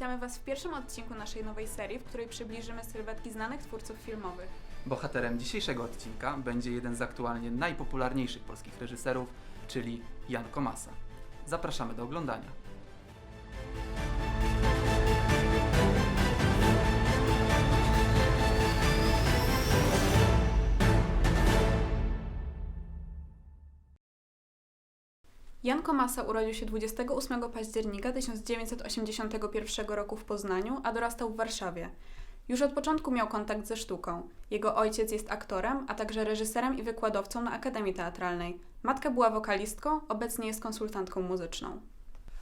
Witamy Was w pierwszym odcinku naszej nowej serii, w której przybliżymy sylwetki znanych twórców filmowych. Bohaterem dzisiejszego odcinka będzie jeden z aktualnie najpopularniejszych polskich reżyserów, czyli Jan Komasa. Zapraszamy do oglądania. Jan Komasa urodził się 28 października 1981 roku w Poznaniu, a dorastał w Warszawie. Już od początku miał kontakt ze sztuką. Jego ojciec jest aktorem, a także reżyserem i wykładowcą na Akademii Teatralnej. Matka była wokalistką, obecnie jest konsultantką muzyczną.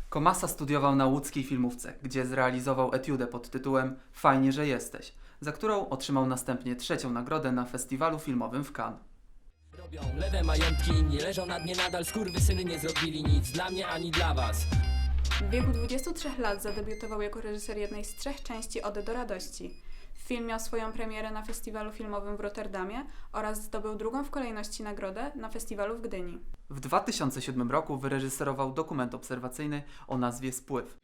Komasa studiował na łódzkiej filmówce, gdzie zrealizował etiudę pod tytułem Fajnie, że jesteś, za którą otrzymał następnie trzecią nagrodę na festiwalu filmowym w Cannes. Robią lewe majątki, nie leżą na dnie nadal, skurwysyny nie zrobili nic dla mnie ani dla was. W wieku 23 lat zadebiutował jako reżyser jednej z trzech części Ode do radości. Film miał swoją premierę na festiwalu filmowym w Rotterdamie oraz zdobył drugą w kolejności nagrodę na festiwalu w Gdyni. W 2007 roku wyreżyserował dokument obserwacyjny o nazwie Spływ.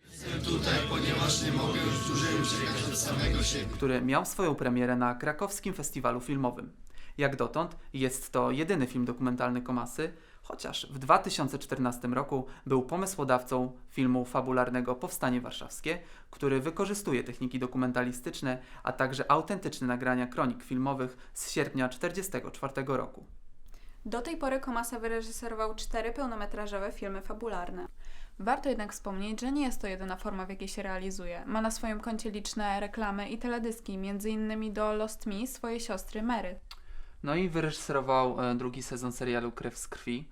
który miał swoją premierę na krakowskim festiwalu filmowym. Jak dotąd jest to jedyny film dokumentalny Komasy, chociaż w 2014 roku był pomysłodawcą filmu fabularnego Powstanie Warszawskie, który wykorzystuje techniki dokumentalistyczne, a także autentyczne nagrania kronik filmowych z sierpnia 1944 roku. Do tej pory Komasa wyreżyserował cztery pełnometrażowe filmy fabularne. Warto jednak wspomnieć, że nie jest to jedyna forma, w jakiej się realizuje. Ma na swoim koncie liczne reklamy i teledyski, m.in. do Lost Me swojej siostry Mary. No i wyreżyserował e, drugi sezon serialu Krew z krwi.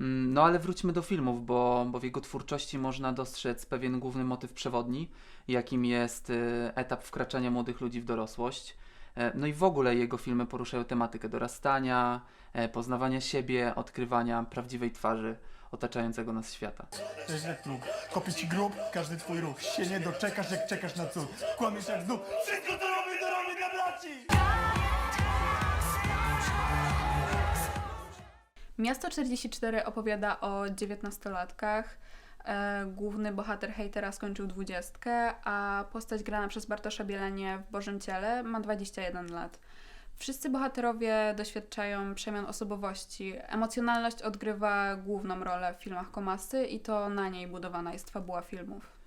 Mm, No ale wróćmy do filmów, bo, bo w jego twórczości można dostrzec pewien główny motyw przewodni, jakim jest e, etap wkraczania młodych ludzi w dorosłość. E, No i w ogóle jego filmy poruszają tematykę dorastania, poznawania siebie, odkrywania prawdziwej twarzy otaczającego nas świata. Kopię ci grób, każdy twój ruch. Się nie doczekasz, jak czekasz na cud. Kłamiesz jak znów. Wszystko to robię, to robię dla braci! Miasto 44 opowiada o 19-latkach. E, główny bohater hejtera skończył 20, a postać grana przez Bartosza Bielenie w Bożym Ciele ma 21 lat. Wszyscy bohaterowie doświadczają przemian osobowości. Emocjonalność odgrywa główną rolę w filmach Komasy i to na niej budowana jest fabuła filmów.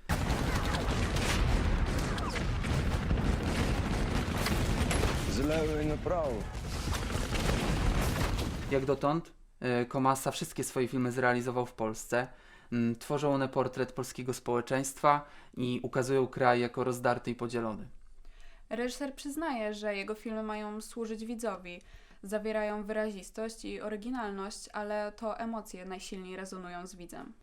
z lewej na prawo. Jak dotąd Komasa wszystkie swoje filmy zrealizował w Polsce. Mm, Tworzą one portret polskiego społeczeństwa i ukazują kraj jako rozdarty i podzielony. Reżyser przyznaje, że jego filmy mają służyć widzowi. Zawierają wyrazistość i oryginalność, ale to emocje najsilniej rezonują z widzem.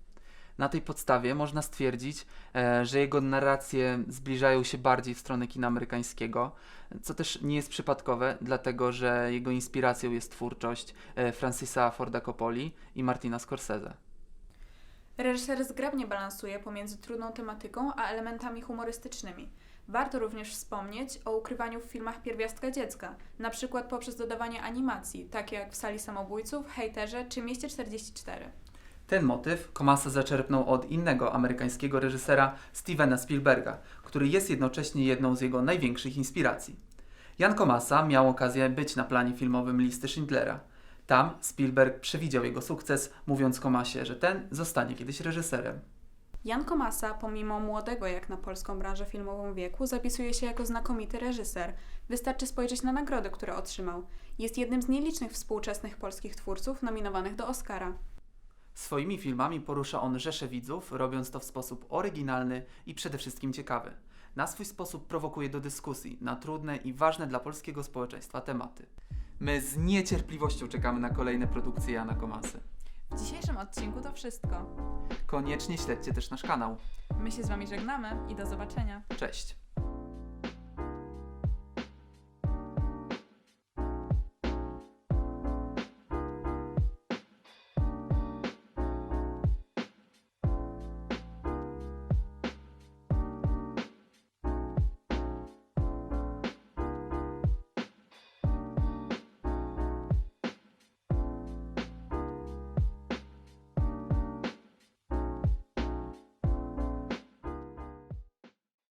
Na tej podstawie można stwierdzić, e, że jego narracje zbliżają się bardziej w stronę kina amerykańskiego, co też nie jest przypadkowe, dlatego że jego inspiracją jest twórczość e, Francisa Forda Coppoli i Martina Scorsese. Reżyser zgrabnie balansuje pomiędzy trudną tematyką a elementami humorystycznymi. Warto również wspomnieć o ukrywaniu w filmach pierwiastka dziecka, na przykład poprzez dodawanie animacji, takie jak w Sali Samobójców, Hejterze czy Mieście 44. Ten motyw Komasa zaczerpnął od innego amerykańskiego reżysera Stevena Spielberga, który jest jednocześnie jedną z jego największych inspiracji. Jan Komasa miał okazję być na planie filmowym listy Schindlera. Tam Spielberg przewidział jego sukces, mówiąc Komasie, że ten zostanie kiedyś reżyserem. Jan Komasa, pomimo młodego jak na polską branżę filmową wieku, zapisuje się jako znakomity reżyser. Wystarczy spojrzeć na nagrody, które otrzymał. Jest jednym z nielicznych współczesnych polskich twórców nominowanych do Oscara. Swoimi filmami porusza on rzesze widzów, robiąc to w sposób oryginalny i przede wszystkim ciekawy. Na swój sposób prowokuje do dyskusji na trudne i ważne dla polskiego społeczeństwa tematy. My z niecierpliwością czekamy na kolejne produkcje Jana Komasy. W dzisiejszym odcinku to wszystko. Koniecznie śledźcie też nasz kanał. My się z Wami żegnamy i do zobaczenia. Cześć!